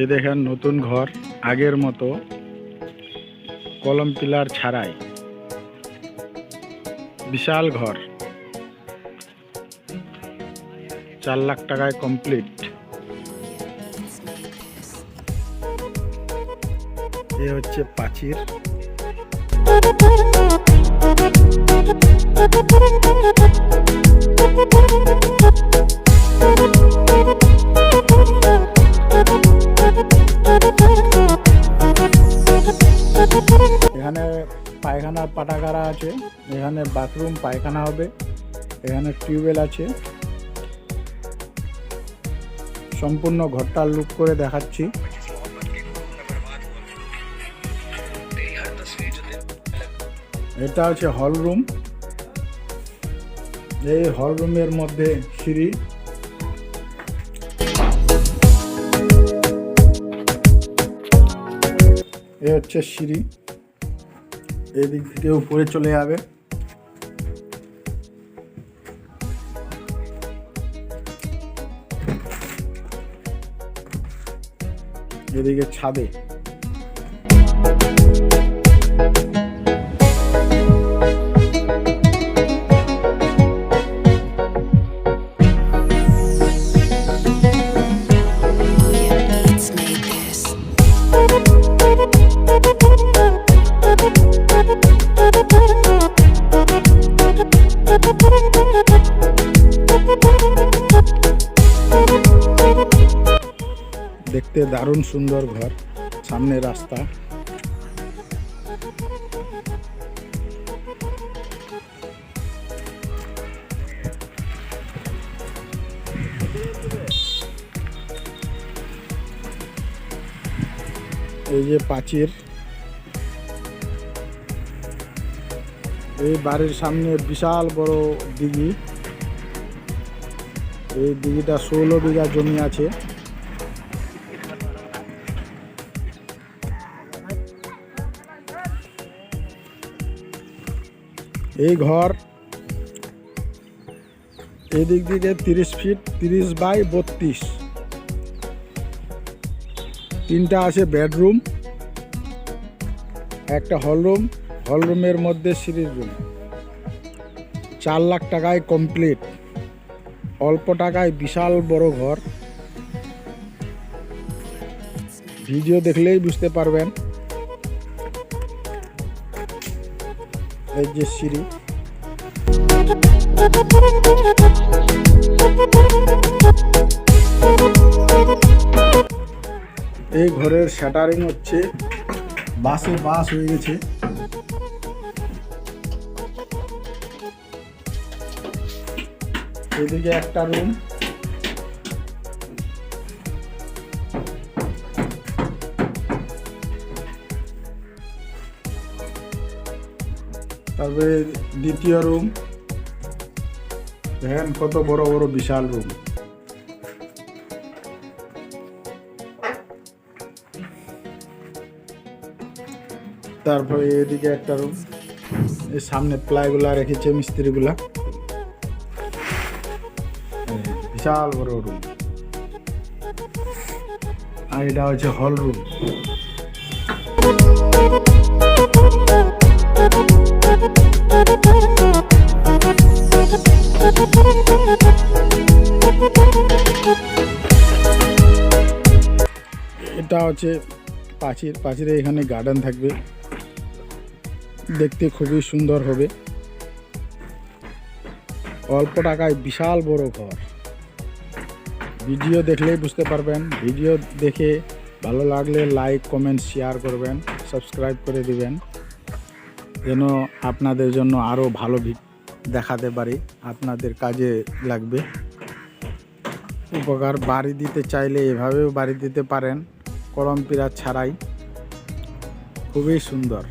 এই দেখেন নতুন ঘর, আগের মতো কলম পিলার ছাড়াই। বিশাল ঘর। চার লাখ টাকায় কমপ্লিট। এ হচ্ছে পাচির পায়খানার পাটাগারা আছে, এখানে বাথরুম পায়খানা হবে, এখানে টিউবওয়েল আছে। সম্পূর্ণ ঘরটা লুক করে দেখাচ্ছি। এটা হচ্ছে হল রুম এই হল রুমের মধ্যে সিঁড়ি। এ হচ্ছে সিঁড়ি। এদিক থেকে উপরে চলে যাবে। এদিকে ছাদে। দেখতে দারুণ সুন্দর ঘর, সামনে রাস্তা। এই যে পাচির এই বাড়ির সামনে বিশাল বড় দিঘি। এই দিঘিটা ষোলো বিঘা জমি আছে। এই ঘর এই দিক তিরিশ ফিট, তিরিশ বাই বত্রিশ। তিনটা আছে বেডরুম, একটা হলরুম, হলরুমের মধ্যে সিঁড়ির রুম। চার লাখ টাকায় কমপ্লিট, অল্প টাকায় বিশাল বড় ঘর। ভিডিও দেখলেই বুঝতে পারবেন। এই সিঁড়ি। এই ঘরের শাটারিং হচ্ছে বাসে বাস হয়ে গেছে। এদিকে একটা রুম তারপরে দ্বিতীয় রুম দেখেন কত বড় বড় বিশাল রুম তারপরে এদিকে একটা রুম এই সামনে প্লাইগুলা রেখেছে মিস্ত্রিগুলা। বিশাল বড় রুম আর এটা হচ্ছে হল রুম এটা হচ্ছে পাঁচির, পাঁচিরে এখানে গার্ডেন থাকবে। দেখতে খুবই সুন্দর হবে। অল্প টাকায় বিশাল বড় ঘর। ভিডিও দেখলেই বুঝতে পারবেন। ভিডিও দেখে ভালো লাগলে লাইক কমেন্ট শেয়ার করবেন সাবস্ক্রাইব করে দিবেন। যেন আপনাদের জন্য আরও ভালো দেখাতে পারি। আপনাদের কাজে লাগবে। উপকার বাড়ি দিতে চাইলে এভাবেও বাড়ি দিতে পারেন। কলম পিরা ছাড়াই। খুবই সুন্দর।